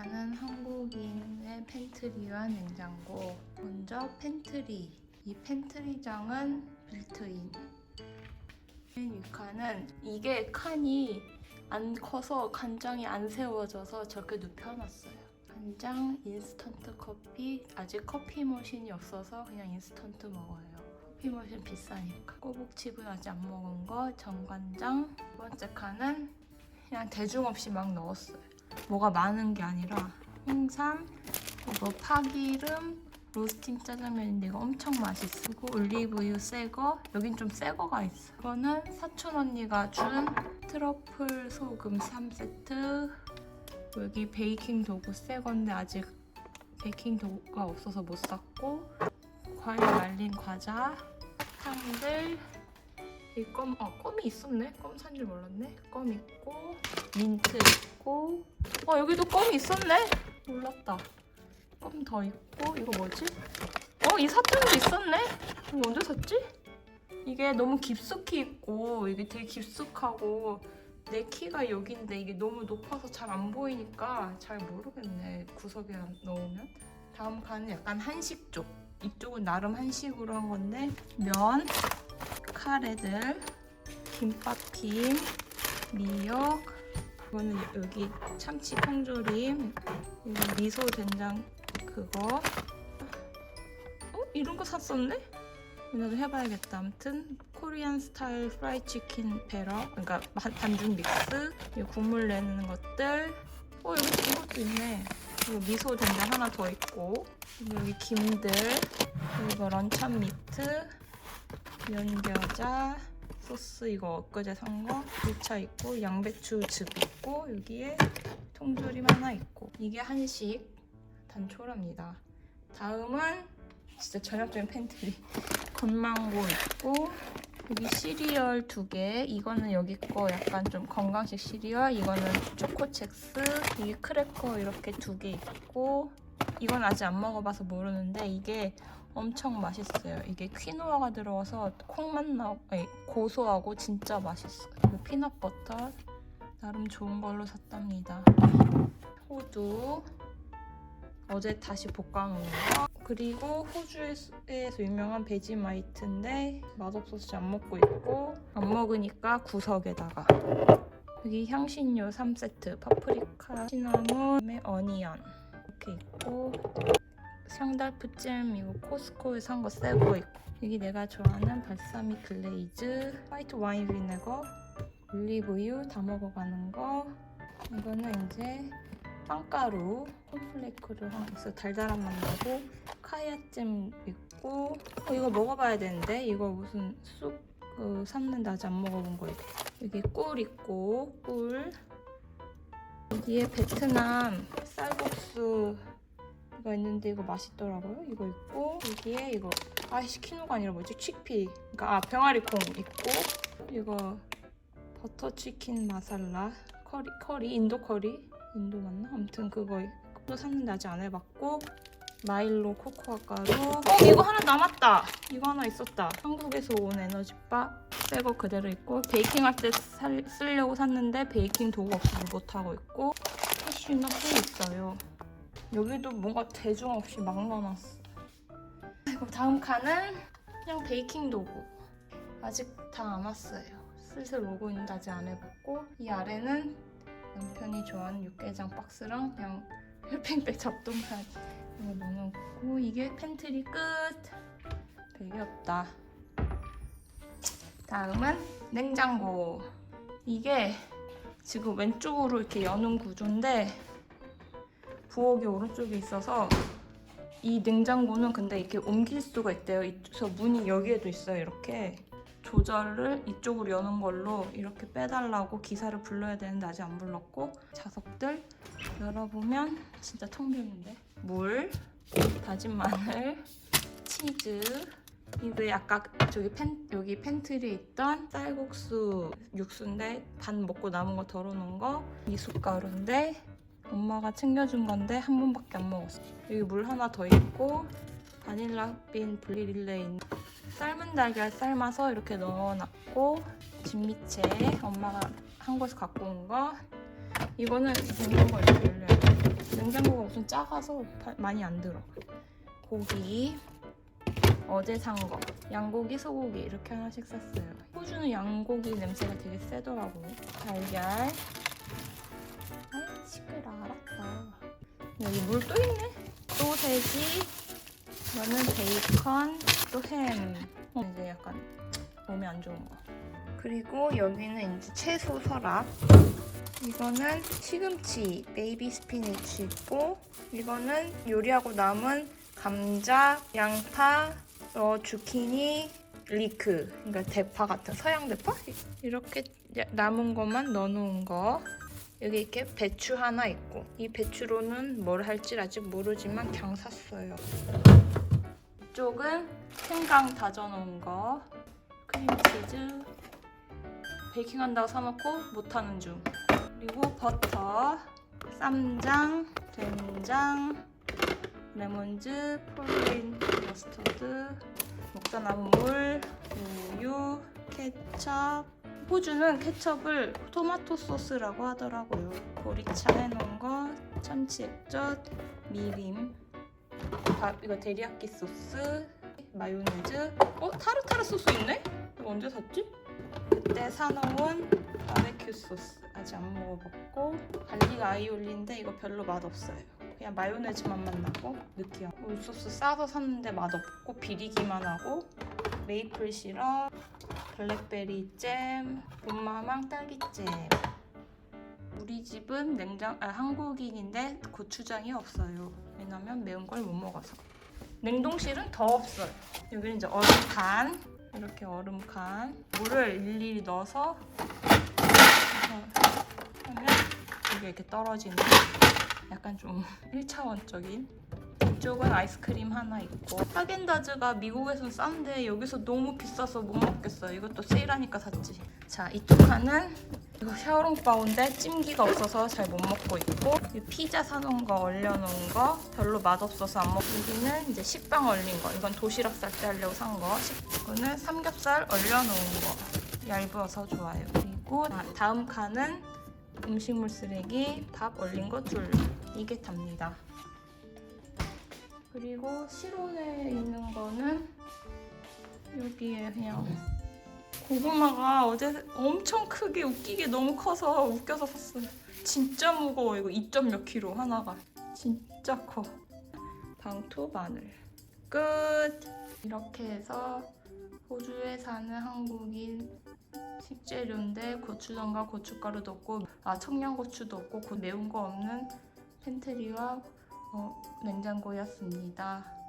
사는 한국인의 팬트리와 냉장고. 먼저 팬트리. 이 팬트리장은 빌트인. 맨 위칸은 이게 칸이 안 커서 간장이 안 세워져서 저렇게 눕혀놨어요. 간장, 인스턴트 커피. 아직 커피 머신이 없어서 그냥 인스턴트 먹어요. 커피 머신 비싸니까. 꼬북칩은 아직 안 먹은 거. 정간장. 두 번째 칸은 그냥 대중 없이 막 넣었어요. 뭐가 많은 게 아니라 홍삼, 이거 파기름, 로스팅 짜장면인데 이거 엄청 맛있고 올리브유 새거 여긴 좀 새거가 있어. 이거는 사촌 언니가 준 트러플 소금 3세트. 여기 베이킹 도구 새건데 아직 베이킹 도구가 없어서 못 샀고 과일 말린 과자 향들 이 껌, 어, 껌이 있었네? 껌 산 줄 몰랐네? 껌 있고 민트 있고 어 여기도 껌이 있었네? 몰랐다 껌 더 있고 이거 뭐지? 어이 사탕도 있었네? 이거 언제 샀지? 이게 너무 깊숙이 있고 이게 되게 깊숙하고 내 키가 여기인데 이게 너무 높아서 잘 안 보이니까 잘 모르겠네 구석에 넣으면 다음 칸은 약간 한식 쪽 이쪽은 나름 한식으로 한 건데 면, 카레들, 김밥김, 미역 이거는 여기 참치 통조림 미소 된장 그거. 어? 이런 거 샀었네? 나도 해봐야겠다. 아무튼 코리안 스타일 프라이 치킨 베러 그러니까 반- 반죽 믹스 이 국물 내는 것들. 어 여기 이것도 있네. 그리고 미소 된장 하나 더 있고 여기 김들 그리고 런천 미트 연겨자 소스 이거 엊그제 산거 유차 있고 양배추 즙 있고 여기에 통조림 하나 있고. 이게 한식 단촐합니다. 다음은 진짜 전형적인 팬트리 건망고 있고 여기 시리얼 두 개. 이거는 여기 거 약간 좀 건강식 시리얼 이거는 초코첵스 이게 크래커 이렇게 두 개 있고 이건 아직 안 먹어봐서 모르는데 이게 엄청 맛있어요. 이게 퀴노아가 들어가서 콩맛 나, 아니, 고소하고 진짜 맛있어요. 그리고 피넛버터 나름 좋은 걸로 샀답니다. 호두 어제 다시 볶아놓은 거 그리고 호주에서 유명한 베지마이트인데 맛없어서 안 먹고 있고 안 먹으니까 구석에다가 여기 향신료 3세트 파프리카, 시나몬, 어니언 이렇게 있고 샹달프잼 이거 코스코에 산 거 새거 있고. 여기 내가 좋아하는 발사믹 글레이즈 화이트 와인 비네거 올리브유 다 먹어가는 거. 이거는 이제 빵가루 콘플레이크를 하나 있어. 달달한 맛 나고 카야잼 있고. 어, 이거 먹어봐야 되는데 이거 무슨 쑥 그, 샀는데 아직 안 먹어본 거 있고 여기 꿀 있고 꿀. 여기에 베트남 쌀국수 이거 있는데 이거 맛있더라고요. 이거 있고 여기에 이거 아이씨 키노가 아니라 뭐지? 치피. 그러니까 아 병아리콩 있고 이거 버터 치킨 마살라 커리 커리 인도 커리 인도 맞나? 아무튼 그거 또 샀는데 아직 안 해봤고 마일로 코코아 가루. 어 이거 하나 남았다. 이거 하나 있었다. 한국에서 온 에너지바 새거 그대로 있고 베이킹 할 때 쓰려고 샀는데 베이킹 도구 없어서 못 하고 있고 캐슈넛도 있어요. 여기도 뭔가 대중 없이 막 넣어놨어. 그리고 다음 칸은 그냥 베이킹 도구. 아직 다 안 왔어요. 슬슬 오고 있는데 아직 안 해봤고 이 아래는 남편이 좋아하는 육개장 박스랑 그냥 혈핑백 잡동사니 이거 넣어놓고 이게 팬트리 끝. 별게 없다. 다음은 냉장고. 이게 지금 왼쪽으로 이렇게 여는 구조인데 부엌이 오른쪽에 있어서 이 냉장고는 근데 이렇게 옮길 수가 있대요. 그래서 문이 여기에도 있어요. 이렇게 조절을 이쪽으로 여는 걸로 이렇게 빼달라고 기사를 불러야 되는데 아직 안 불렀고 자석들 열어보면 진짜 텅 비었는데 물, 다진 마늘, 치즈 이거 아까 저기 팬 여기 팬트리에 있던 쌀국수 육수인데 반 먹고 남은 거 덜어놓은 거 미숫가루인데 엄마가 챙겨준 건데 한 번밖에 안 먹었어. 여기 물 하나 더 있고 바닐라빈 블리릴레 있는 삶은 달걀 삶아서 이렇게 넣어놨고 진미채 엄마가 한국에서 갖고 온 거 이거는 냉장고 이렇게 열려요. 냉장고가 우선 작아서 파- 많이 안 들어. 고기 어제 산 거. 양고기, 소고기 이렇게 하나씩 샀어요. 호주는 양고기 냄새가 되게 세더라고. 달걀. 시끄러 알았다. 여기 물 또 있네. 소세지. 이거는 베이컨, 또 햄. 어, 이제 약간 몸에 안 좋은 거. 그리고 여기는 이제 채소 서랍. 이거는 시금치, 베이비 스피니치 있고 이거는 요리하고 남은 감자, 양파, 어, 주키니, 리크, 그러니까 대파 같은 서양 대파 이렇게 남은 것만 넣어놓은 거. 여기 이렇게 배추 하나 있고 이 배추로는 뭘 할지 아직 모르지만 그냥 샀어요. 이쪽은 생강 다져놓은 거, 크림치즈, 베이킹한다고 사놓고 못하는 중. 그리고 버터, 쌈장, 된장, 레몬즙, 폴린 머스터드, 남은 물, 우유, 케첩. 호주는 케첩을 토마토 소스라고 하더라고요. 보리차 해놓은 거, 참치 액젓, 미림, 밥 이거 데리야끼 소스, 마요네즈. 어 타르타르 소스 있네? 이거 언제 샀지? 그때 사놓은 바베큐 소스 아직 안 먹어봤고 갈릭 아이올리인데 이거 별로 맛없어요 그냥 마요네즈 맛만 나고 느끼한 울소스 싸서 샀는데 맛없고 비리기만 하고 메이플 시럽 블랙베리 잼 봄마망 딸기잼. 우리 집은 냉장 아, 한국인인데 고추장이 없어요. 왜냐면 매운 걸 못 먹어서. 냉동실은 더 없어요. 여기는 이제 얼음칸 이렇게 얼음칸 물을 일일이 넣어서 하면 이게 이렇게 떨어지는 약간 좀 1차원적인 이쪽은 아이스크림 하나 있고 하겐다즈가 미국에선 싼데 여기서 너무 비싸서 못 먹겠어요. 이것도 세일하니까 샀지. 자 이쪽 칸은 이거 샤오롱바오인데 찜기가 없어서 잘 못 먹고 있고 이 피자 사놓은 거 얼려놓은 거 별로 맛없어서 안 먹고 여기는 이제 식빵 얼린 거. 이건 도시락 쌀 때 하려고 산거. 이거는 삼겹살 얼려놓은 거. 얇아서 좋아요. 그리고 다- 다음 칸은 음식물 쓰레기 밥 얼린 거 둘. 이게 답니다 그리고 실온에 있는 거는 여기에 그냥 고구마가 어제 엄청 크게 웃기게 너무 커서 웃겨서 샀어요. 진짜 무거워 이거 2점 몇 킬로 하나가 진짜 커. 방토 마늘 끝. 이렇게 해서 호주에 사는 한국인 식재료인데 고추장과 고춧가루도 없고 아 청양고추도 없고 그 매운 거 없는 팬트리와 어, 냉장고였습니다.